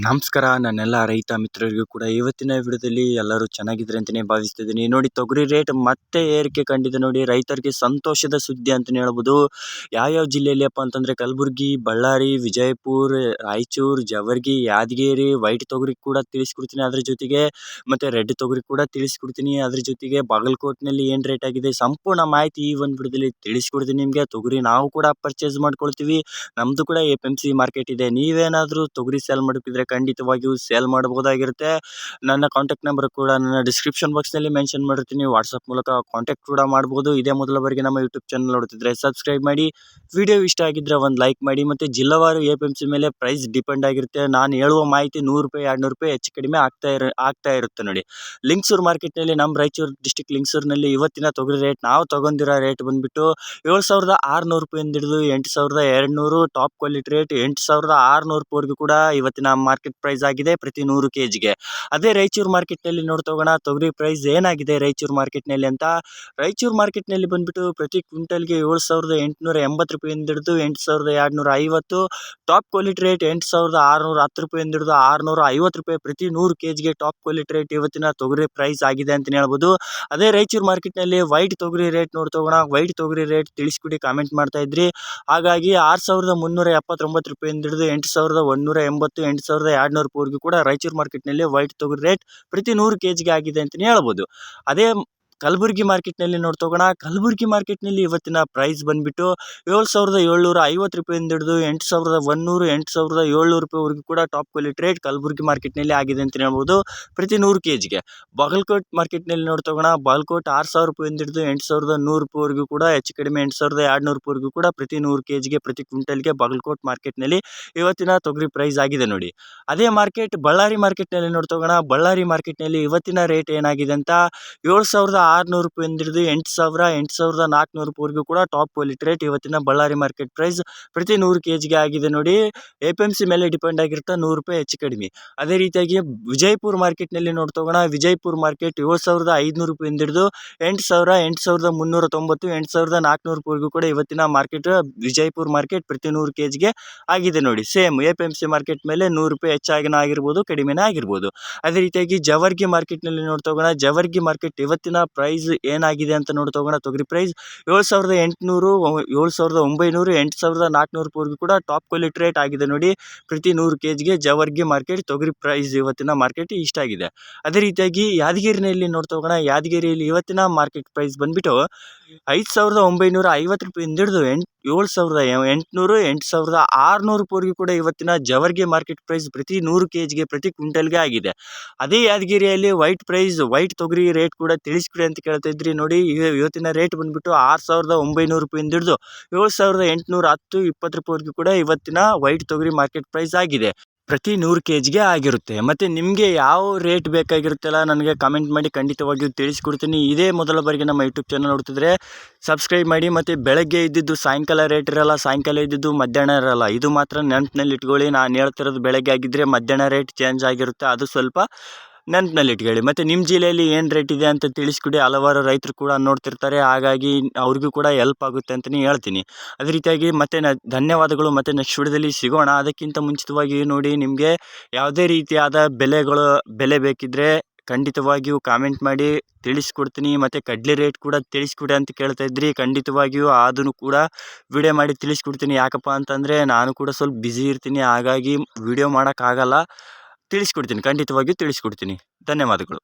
ನಮಸ್ಕಾರ. ನನ್ನೆಲ್ಲ ರೈತ ಮಿತ್ರರಿಗೂ ಕೂಡ ಇವತ್ತಿನ ವಿಡಿಯೋದಲ್ಲಿ ಎಲ್ಲರೂ ಚೆನ್ನಾಗಿದ್ರೆ ಅಂತಲೇ ಭಾವಿಸ್ತಿದ್ದೀನಿ. ನೋಡಿ, ತೊಗರಿ ರೇಟ್ ಮತ್ತೆ ಏರಿಕೆ ಕಂಡಿದೆ ನೋಡಿ. ರೈತರಿಗೆ ಸಂತೋಷದ ಸುದ್ದಿ ಅಂತಲೇ ಹೇಳ್ಬೋದು. ಯಾವ್ಯಾವ ಜಿಲ್ಲೆಯಲ್ಲಿಯಪ್ಪ ಅಂತಂದರೆ ಕಲಬುರಗಿ, ಬಳ್ಳಾರಿ, ವಿಜಯಪುರ, ರಾಯಚೂರು, ಜವರ್ಗಿ, ಯಾದಗಿರಿ, ವೈಟ್ ತೊಗರಿ ಕೂಡ ತಿಳಿಸ್ಕೊಡ್ತೀನಿ ಅದ್ರ ಜೊತೆಗೆ. ಮತ್ತು ರೆಡ್ ತೊಗರಿ ಕೂಡ ತಿಳಿಸ್ಕೊಡ್ತೀನಿ ಅದ್ರ ಜೊತೆಗೆ. ಬಾಗಲಕೋಟ್ನಲ್ಲಿ ಏನು ರೇಟ್ ಆಗಿದೆ ಸಂಪೂರ್ಣ ಮಾಹಿತಿ ಈ ಒಂದು ವಿಡಿಯೋದಲ್ಲಿ ತಿಳಿಸ್ಕೊಡ್ತೀನಿ ನಿಮಗೆ. ತೊಗರಿ ನಾವು ಕೂಡ ಪರ್ಚೇಸ್ ಮಾಡ್ಕೊಳ್ತೀವಿ. ನಮ್ಮದು ಕೂಡ ಎ ಮಾರ್ಕೆಟ್ ಇದೆ. ನೀವೇನಾದರೂ ತೊಗರಿ ಸೇಲ್ ಖಂಡಿತವಾಗಿಯೂ ಸೇಲ್ ಮಾಡಬಹುದಾಗಿರುತ್ತೆ. ನನ್ನ ಕಾಂಟ್ಯಾಕ್ಟ್ ನಂಬರ್ ಕೂಡ ನನ್ನ ಡಿಸ್ಕ್ರಿಪ್ಷನ್ ಬಾಕ್ಸ್ನಲ್ಲಿ ಮೆನ್ಷನ್ ಮಾಡಿರ್ತೀನಿ. ವಾಟ್ಸಪ್ ಮೂಲಕ ಕಾಂಟ್ಯಾಕ್ಟ್ ಕೂಡ ಮಾಡ್ಬೋದು. ಇದೇ ಮೊದಲ ಬಾರಿಗೆ ನಮ್ಮ ಯೂಟ್ಯೂಬ್ ಚಾನಲ್ ನೋಡ್ತಿದ್ರೆ ಸಬ್ಸ್ಕ್ರೈಬ್ ಮಾಡಿ. ವಿಡಿಯೋ ಇಷ್ಟ ಆಗಿದ್ದರೆ ಒಂದು ಲೈಕ್ ಮಾಡಿ ಮತ್ತು ಜಿಲ್ಲಾವಾರು ಎ ಮೇಲೆ ಪ್ರೈಸ್ ಡಿಪೆಂಡ್ ಆಗಿರುತ್ತೆ. ನಾನು ಹೇಳುವ ಮಾಹಿತಿ ನೂರು ರೂಪಾಯಿ ಎರಡು ನೂರು ರೂಪಾಯಿ ಹೆಚ್ಚು ಕಡಿಮೆ ಆಗ್ತಾ ಇರ, ಆಗ್ತಾ ಇರುತ್ತೆ ನೋಡಿ. ಲಿಂಗ್ಸೂರು ಮಾರ್ಕೆಟ್ನಲ್ಲಿ ನಮ್ಮ ರಾಯಚೂರು ಡಿಸ್ಟಿಕ್ ಲಿಂಗ್ಸೂರಿನಲ್ಲಿ ಇವತ್ತಿನ ತೊಗರಿ ರೇಟ್ ನಾವು ತೊಗೊಂಡಿರೋ ರೇಟ್ ಬಂದುಬಿಟ್ಟು ಏಳು ಸಾವಿರದ ಆರುನೂರು ರೂಪಾಯಿಂದ ಹಿಡಿದು ಎಂಟು ಸಾವಿರದ ಎರಡು ನೂರು ಟಾಪ್ ಕ್ವಾಲಿಟಿ ರೇಟ್ ಎಂಟು ಸಾವಿರದ ಆರುನೂರು ಕೂಡ ಇವತ್ತಿನ ಮಾರ್ಕೆಟ್ ಪ್ರೈಸ್ ಆಗಿದೆ ಪ್ರತಿ ನೂರು ಕೆ ಜಿಗೆ ಅದೇ ರಾಯಚೂರು ಮಾರ್ಕೆಟ್ನಲ್ಲಿ ನೋಡ್ತೋಗೋಣ ತಗೋಣ ತೊಗರಿ ಪ್ರೈಸ್ ಏನಾಗಿದೆ ರಾಯಚೂರು ಮಾರ್ಕೆಟ್ನಲ್ಲಿ ಅಂತ. ರಾಯಚೂರು ಮಾರ್ಕೆಟ್ನಲ್ಲಿ ಬಂದುಬಿಟ್ಟು ಪ್ರತಿ ಕ್ವಿಂಟಲ್ಗೆ ಏಳು ಸಾವಿರದ ಎಂಟುನೂರ ಎಂಬತ್ತು ರೂಪಾಯಿಂದ ಹಿಡಿದು ಎಂಟು ಸಾವಿರದ ಎರಡುನೂರ ಐವತ್ತು. ಟಾಪ್ ಕ್ವಾಲಿಟಿ ರೇಟ್ ಎಂಟು ಸಾವಿರದ ಆರುನೂರ ಹತ್ತು ರೂಪಾಯಿಂದ ಹಿಡಿದು ಆರುನೂರ ಐವತ್ತು ರೂಪಾಯಿ ಪ್ರತಿ ನೂರು ಕೆ ಜಿಗೆ ಟಾಪ್ ಕ್ವಾಲಿಟಿ ರೇಟ್ ಇವತ್ತಿನ ತೊಗರಿ ಪ್ರೈಸ್ ಆಗಿದೆ ಅಂತಲೇ ಹೇಳ್ಬೋದು. ಅದೇ ರಾಯಚೂರು ಮಾರ್ಕೆಟ್ನಲ್ಲಿ ವೈಟ್ ತೊಗರಿ ರೇಟ್ ನೋಡ್ತೋಗೋಣ ತಗೋಣ ವೈಟ್ ತೊಗರಿ ರೇಟ್ ತಿಳಿಸ್ಕೊಡಿ ಕಾಮೆಂಟ್ ಮಾಡ್ತಾ ಇದ್ರಿ. ಹಾಗಾಗಿ ಆರು ಸಾವಿರದ ಮುನ್ನೂರ ಎಪ್ಪತ್ತೊಂಬತ್ತು ರೂಪಾಯಿಂದ ಹಿಡಿದು ಎಂಟು ಸಾವಿರದ ಒಂದುನೂರ ಎಂಬತ್ತು, ಎಂಟು ಎರಡು ನೂರು ಕೂಡ ರಾಯಚೂರು ಮಾರ್ಕೆಟ್ನಲ್ಲಿ ವೈಟ್ ತೊಗರಿ ರೇಟ್ ಪ್ರತಿ ನೂರು ಕೆ ಜಿಗೆ ಆಗಿದೆ ಅಂತಲೇ ಹೇಳ್ಬೋದು. ಅದೇ ಕಲಬುರಗಿ ಮಾರ್ಕೆಟ್ನಲ್ಲಿ ನೋಡಿ ತಗೋಣ. ಕಲಬುರಗಿ ಮಾರ್ಕೆಟ್ನಲ್ಲಿ ಇವತ್ತಿನ ಪ್ರೈಸ್ ಬಂದುಬಿಟ್ಟು ಏಳು ಸಾವಿರದ ಏಳ್ನೂರ ಐವತ್ತು ರೂಪಾಯಿಂದ ಹಿಡಿದು ಎಂಟು ಸಾವಿರದ ಒಂದುನೂರು, ಎಂಟು ಸಾವಿರದ ಏಳ್ನೂರು ರೂಪಾಯಿವರೆಗೂ ಕೂಡ ಟಾಪ್ ಕ್ವಾಲಿಟಿ ರೇಟ್ ಕಲಬುರಗಿ ಮಾರ್ಕೆಟ್ನಲ್ಲಿ ಆಗಿದೆ ಅಂತಲೇ ಹೇಳ್ಬೋದು ಪ್ರತಿ ನೂರು ಕೆ ಜಿಗೆ ಬಾಗಲಕೋಟ್ ಮಾರ್ಕೆಟ್ನಲ್ಲಿ ನೋಡಿ ತಗೋಣ. ಬಾಗಲಕೋಟ್ ಆರು ಸಾವಿರ ರೂಪಾಯಿಂದ ಹಿಡಿದು ಎಂಟು ಸಾವಿರದ ನೂರು ರೂಪಾಯಿವರೆಗೂ ಕೂಡ ಹೆಚ್ಚು ಕಡಿಮೆ ಎಂಟು ಸಾವಿರದ ಎರಡು ನೂರು ರೂಪಾಯಿವರೆಗೂ ಕೂಡ ಪ್ರತಿ ನೂರು ಕೆ ಜಿಗೆ ಪ್ರತಿ ಕ್ವಿಂಟಲ್ಗೆ ಬಾಗಲಕೋಟ್ ಮಾರ್ಕೆಟ್ನಲ್ಲಿ ಇವತ್ತಿನ ತೊಗರಿ ಪ್ರೈಸ್ ಆಗಿದೆ ನೋಡಿ. ಅದೇ ಮಾರ್ಕೆಟ್ ಬಳ್ಳಾರಿ ಮಾರ್ಕೆಟ್ನಲ್ಲಿ ನೋಡಿ ತಗೋಣ. ಬಳ್ಳಾರಿ ಮಾರ್ಕೆಟ್ನಲ್ಲಿ ಇವತ್ತಿನ ರೇಟ್ ಏನಾಗಿದೆ ಅಂತ ಏಳು ಸಾವಿರದ ಆರುನೂರು ರೂಪಾಯಿಂದ ಹಿಡಿದು ಎಂಟು ಸಾವಿರ, ಎಂಟು ಸಾವಿರದ ನಾಲ್ಕುನೂರು ರೂಪಾಯಿವರೆಗೂ ಕೂಡ ಟಾಪ್ ಕ್ವಾಲಿಟಿ ರೇಟ್ ಇವತ್ತಿನ ಬಳ್ಳಾರಿ ಮಾರ್ಕೆಟ್ ಪ್ರೈಸ್ ಪ್ರತಿ ನೂರು ಕೆ ಜಿಗೆ ಆಗಿದೆ ನೋಡಿ. ಎ ಪಿ ಎಂ ಸಿ ಮೇಲೆ ಡಿಪೆಂಡ್ ಆಗಿರುತ್ತೆ ನೂರು ರೂಪಾಯಿ ಹೆಚ್ಚು ಕಡಿಮೆ. ಅದೇ ರೀತಿಯಾಗಿ ವಿಜಯಪುರ ಮಾರ್ಕೆಟ್ನಲ್ಲಿ ನೋಡಿ ತಗೋಣ ವಿಜಯಪುರ ಮಾರ್ಕೆಟ್ ಏಳು ಸಾವಿರದ ಐದುನೂರು ರೂಪಾಯಿಂದ ಹಿಡಿದು ಎಂಟು ಸಾವಿರ, ಎಂಟು ಸಾವಿರದ ಮುನ್ನೂರ ತೊಂಬತ್ತು, ಎಂಟು ಸಾವಿರದ ನಾಲ್ಕುನೂರು ರೂಪಾಯಿವರೆಗೂ ಕೂಡ ಇವತ್ತಿನ ಮಾರ್ಕೆಟ್ ವಿಜಯಪುರ ಮಾರ್ಕೆಟ್ ಪ್ರತಿ ನೂರು ಕೆ ಜಿಗೆ ಆಗಿದೆ ನೋಡಿ. Same A P M C market ಮೇಲೆ ನೂರು ರೂಪಾಯಿ ಹೆಚ್ಚಾಗಿನ ಆಗಿರ್ಬೋದು, ಕಡಿಮೆನೇ ಆಗಿರ್ಬೋದು. ಅದೇ ರೀತಿಯಾಗಿ ಜವರ್ಗಿ ಮಾರ್ಕೆಟ್ನಲ್ಲಿ ನೋಡಿ ತಗೋಣ ಜವರ್ಗಿ ಮಾರ್ಕೆಟ್ ಇವತ್ತಿನ ಪ್ರೈಸ್ ಏನಾಗಿದೆ ಅಂತ ನೋಡಿ ತೊಗೊಂಡ ತೊಗರಿ. ಪ್ರೈಸ್ ಏಳು ಸಾವಿರದ ಎಂಟುನೂರು, ಏಳು ಸಾವಿರದ ಒಂಬೈನೂರು, ಎಂಟು ಸಾವಿರದ ನಾಲ್ಕುನೂರು ಕೂಡ ಟಾಪ್ ಕ್ವಾಲಿಟಿ ರೇಟ್ ಆಗಿದೆ ನೋಡಿ. ಪ್ರತಿ ನೂರು ಕೆ ಜಿಗೆ ಜವರ್ಗಿ ಮಾರ್ಕೆಟ್ ತೊಗರಿ. ಪ್ರೈಸ್ ಇವತ್ತಿನ ಮಾರ್ಕೆಟ್ ಇಷ್ಟಾಗಿದೆ ಅದೇ ರೀತಿಯಾಗಿ ಯಾದಗಿರಿನಲ್ಲಿ ನೋಡಿ ಹೋಗೋಣ ಯಾದಗಿರಿಯಲ್ಲಿ ಇವತ್ತಿನ ಮಾರ್ಕೆಟ್ ಪ್ರೈಸ್ ಬಂದುಬಿಟ್ಟು ಐದು ಸಾವಿರದ ಒಂಬೈನೂರ ಐವತ್ತು ರೂಪಾಯಿಂದ ಹಿಡಿದು ಎಂಟು, ಏಳು ಸಾವಿರದ ಎಂಟುನೂರು, ಎಂಟು ಸಾವಿರದ ಕೂಡ ಇವತ್ತಿನ ಜವರ್ಗಿ ಮಾರ್ಕೆಟ್ ಪ್ರೈಸ್ ಪ್ರತಿ ನೂರು ಕೆ ಜಿಗೆ ಪ್ರತಿ ಕ್ವಿಂಟಲ್ಗೆ ಆಗಿದೆ. ಅದೇ ಯಾದಗಿರಿಯಲ್ಲಿ ವೈಟ್ ಪ್ರೈಸ್ ವೈಟ್ ತೊಗರಿ ರೇಟ್ ಕೂಡ ತಿಳಿಸ್ಕೊಡಿ ಅಂತ ಕೇಳ್ತಾ ಇದ್ರಿ ನೋಡಿ ಇವತ್ತಿನ ರೇಟ್ ಬಂದುಬಿಟ್ಟು ಆರು ಸಾವಿರದ ಒಂಬೈನೂರು ರೂಪಾಯಿಂದ ಹಿಡಿದು ಏಳು ಸಾವಿರದ ಎಂಟುನೂರ ಹತ್ತು, ಇಪ್ಪತ್ತು ರೂಪಾಯಿವರೆಗೂ ಕೂಡ ಇವತ್ತಿನ ವೈಟ್ ತೊಗರಿ ಮಾರ್ಕೆಟ್ ಪ್ರೈಸ್ ಆಗಿದೆ. ಪ್ರತಿ ನೂರು ಕೆ ಜಿಗೆ ಆಗಿರುತ್ತೆ. ಮತ್ತು ನಿಮಗೆ ಯಾವ ರೇಟ್ ಬೇಕಾಗಿರುತ್ತಲ್ಲ ನನಗೆ ಕಮೆಂಟ್ ಮಾಡಿ ಖಂಡಿತವಾಗಿಯೂ ತಿಳಿಸ್ಕೊಡ್ತೀನಿ. ಇದೇ ಮೊದಲ ಬಾರಿಗೆ ನಮ್ಮ ಯೂಟ್ಯೂಬ್ ಚಾನಲ್ ನೋಡ್ತಿದ್ರೆ ಸಬ್ಸ್ಕ್ರೈಬ್ ಮಾಡಿ, ಮತ್ತು ಬೆಳಗ್ಗೆ ಇದ್ದಿದ್ದು ಸಾಯಂಕಾಲ ರೇಟ್ ಇರೋಲ್ಲ, ಸಾಯಂಕಾಲ ಇದ್ದಿದ್ದು ಮಧ್ಯಾಹ್ನ ಇರೋಲ್ಲ. ಇದು ಮಾತ್ರ ನೆನಪಿನಲ್ಲಿ ಇಟ್ಕೊಳ್ಳಿ ನಾನು ಹೇಳ್ತಿರೋದು ಬೆಳಗ್ಗೆ ಆಗಿದ್ದರೆ ಮಧ್ಯಾಹ್ನ ರೇಟ್ ಚೇಂಜ್ ಆಗಿರುತ್ತೆ. ಅದು ಸ್ವಲ್ಪ ನೆನಪಿನಲ್ಲಿ ಇಟ್ಕೊಳ್ಳಿ. ಮತ್ತು ನಿಮ್ಮ ಜಿಲ್ಲೆಯಲ್ಲಿ ಏನು ರೇಟ್ ಇದೆ ಅಂತ ತಿಳಿಸ್ಕೊಡಿ. ಹಲವಾರು ರೈತರು ಕೂಡ ನೋಡ್ತಿರ್ತಾರೆ. ಹಾಗಾಗಿ ಅವ್ರಿಗೂ ಕೂಡ ಎಲ್ಪ್ ಆಗುತ್ತೆ ಅಂತಲೇ ಹೇಳ್ತೀನಿ. ಅದೇ ರೀತಿಯಾಗಿ ಮತ್ತು ನ, ಧನ್ಯವಾದಗಳು. ಮತ್ತು ನೆಕ್ಸ್ಟ್ ವಿಡಿಯೋದಲ್ಲಿ ಸಿಗೋಣ. ಅದಕ್ಕಿಂತ ಮುಂಚಿತವಾಗಿ ನೋಡಿ ನಿಮಗೆ ಯಾವುದೇ ರೀತಿಯಾದ ಬೆಲೆಗಳು, ಬೆಲೆ ಬೇಕಿದ್ದರೆ ಖಂಡಿತವಾಗಿಯೂ ಕಾಮೆಂಟ್ ಮಾಡಿ ತಿಳಿಸ್ಕೊಡ್ತೀನಿ. ಮತ್ತು ಕಡಲೆ ರೇಟ್ ಕೂಡ ತಿಳಿಸ್ಕೊಡಿ ಅಂತ ಕೇಳ್ತಾ ಇದ್ರಿ. ಖಂಡಿತವಾಗಿಯೂ ಅದನ್ನು ಕೂಡ ವಿಡಿಯೋ ಮಾಡಿ ತಿಳಿಸ್ಕೊಡ್ತೀನಿ. ಯಾಕಪ್ಪ ಅಂತಂದರೆ ನಾನು ಕೂಡ ಸ್ವಲ್ಪ ಬ್ಯುಸಿ ಇರ್ತೀನಿ. ಹಾಗಾಗಿ ವಿಡಿಯೋ ಮಾಡೋಕ್ಕಾಗಲ್ಲ. ತಿಳಿಸ್ಕೊಡ್ತೀನಿ. ಖಂಡಿತವಾಗಿಯೂ ತಿಳಿಸ್ಕೊಡ್ತೀನಿ. ಧನ್ಯವಾದಗಳು.